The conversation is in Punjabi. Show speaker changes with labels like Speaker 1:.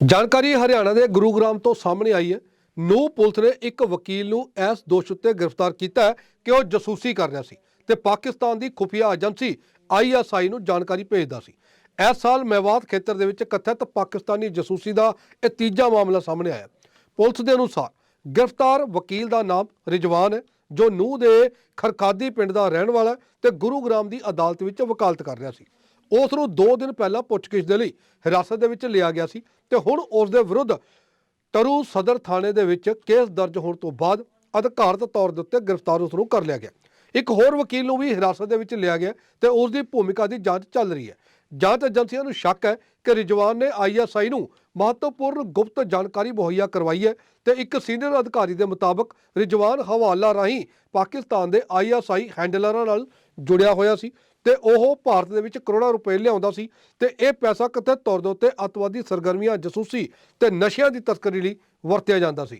Speaker 1: ਜਾਣਕਾਰੀ ਹਰਿਆਣਾ ਦੇ ਗੁਰੂਗ੍ਰਾਮ ਤੋਂ ਸਾਹਮਣੇ ਆਈ ਹੈ। ਨੂੰ ਪੁਲਿਸ ਨੇ ਇੱਕ ਵਕੀਲ ਨੂੰ ਇਸ ਦੋਸ਼ ਉੱਤੇ ਗ੍ਰਿਫਤਾਰ ਕੀਤਾ ਹੈ ਕਿ ਉਹ ਜਾਸੂਸੀ ਕਰ ਰਿਹਾ ਸੀ ਤੇ ਪਾਕਿਸਤਾਨ ਦੀ ਖੁਫੀਆ ਏਜੰਸੀ ਆਈਐਸਆਈ ਨੂੰ ਜਾਣਕਾਰੀ ਭੇਜਦਾ ਸੀ। ਇਸ ਸਾਲ ਮੈਵਾਤ ਖੇਤਰ ਦੇ ਵਿੱਚ ਕਥਿਤ ਪਾਕਿਸਤਾਨੀ ਜਾਸੂਸੀ ਦਾ ਇਹ ਤੀਜਾ ਮਾਮਲਾ ਸਾਹਮਣੇ ਆਇਆ। ਪੁਲਿਸ ਦੇ ਅਨੁਸਾਰ ਗ੍ਰਿਫਤਾਰ ਵਕੀਲ ਦਾ ਨਾਮ ਰਿਜਵਾਨ ਹੈ, ਜੋ ਨੂਹ ਦੇ ਖਰਖਾਦੀ ਪਿੰਡ ਦਾ ਰਹਿਣ ਵਾਲਾ ਹੈ ਤੇ ਗੁਰੂਗ੍ਰਾਮ ਦੀ ਅਦਾਲਤ ਵਿੱਚ ਵਕਾਲਤ ਕਰ ਰਿਹਾ ਸੀ। ਉਸ ਨੂੰ 2 ਦਿਨ ਪਹਿਲਾਂ ਪੁੱਛਗਿੱਛ ਦੇ ਲਈ ਹਿਰਾਸਤ ਦੇ ਵਿੱਚ ਲਿਆ ਗਿਆ ਸੀ ਤੇ ਹੁਣ ਉਸ ਦੇ ਵਿਰੁੱਧ ਟਰੂ ਸਦਰ ਥਾਣੇ ਦੇ ਵਿੱਚ ਕੇਸ ਦਰਜ ਹੋਣ ਤੋਂ ਬਾਅਦ ਅਧਿਕਾਰਤ ਤੌਰ ਦੇ ਉੱਤੇ ਗ੍ਰਿਫਤਾਰ ਉਸ ਨੂੰ ਕਰ ਲਿਆ ਗਿਆ। ਇੱਕ ਹੋਰ ਵਕੀਲ ਨੂੰ ਵੀ ਹਿਰਾਸਤ ਦੇ ਵਿੱਚ ਲਿਆ ਗਿਆ ਤੇ ਉਸ ਦੀ ਭੂਮਿਕਾ ਦੀ ਜਾਂਚ ਚੱਲ ਰਹੀ ਹੈ। ਜਾਂਚ ਏਜੰਸੀਆਂ ਨੂੰ ਸ਼ੱਕ ਹੈ ਕਿ ਰਿਜਵਾਨ ਨੇ ਆਈਐਸਆਈ ਨੂੰ ਮਹੱਤਵਪੂਰਨ ਗੁਪਤ ਜਾਣਕਾਰੀ ਮੁਹੱਈਆ ਕਰਵਾਈ ਹੈ ਤੇ ਇੱਕ ਸੀਨੀਅਰ ਅਧਿਕਾਰੀ ਦੇ ਮੁਤਾਬਕ ਰਿਜਵਾਨ ਹਵਾਲਾ ਰਾਹੀਂ ਪਾਕਿਸਤਾਨ ਦੇ ਆਈਐਸਆਈ ਹੈਂਡਲਰਾਂ ਨਾਲ ਜੁੜਿਆ ਹੋਇਆ ਸੀ ਤੇ ਉਹ ਭਾਰਤ ਦੇ ਵਿੱਚ ਕਰੋੜਾਂ ਰੁਪਏ ਲਿਆਉਂਦਾ ਸੀ ਤੇ ਇਹ ਪੈਸਾ ਕਥਿਤ ਤੌਰ ਦੇ ਉੱਤੇ ਅੱਤਵਾਦੀ ਸਰਗਰਮੀਆਂ, ਜਸੂਸੀ ਤੇ ਨਸ਼ਿਆਂ ਦੀ ਤਸਕਰੀ ਲਈ ਵਰਤਿਆ ਜਾਂਦਾ ਸੀ।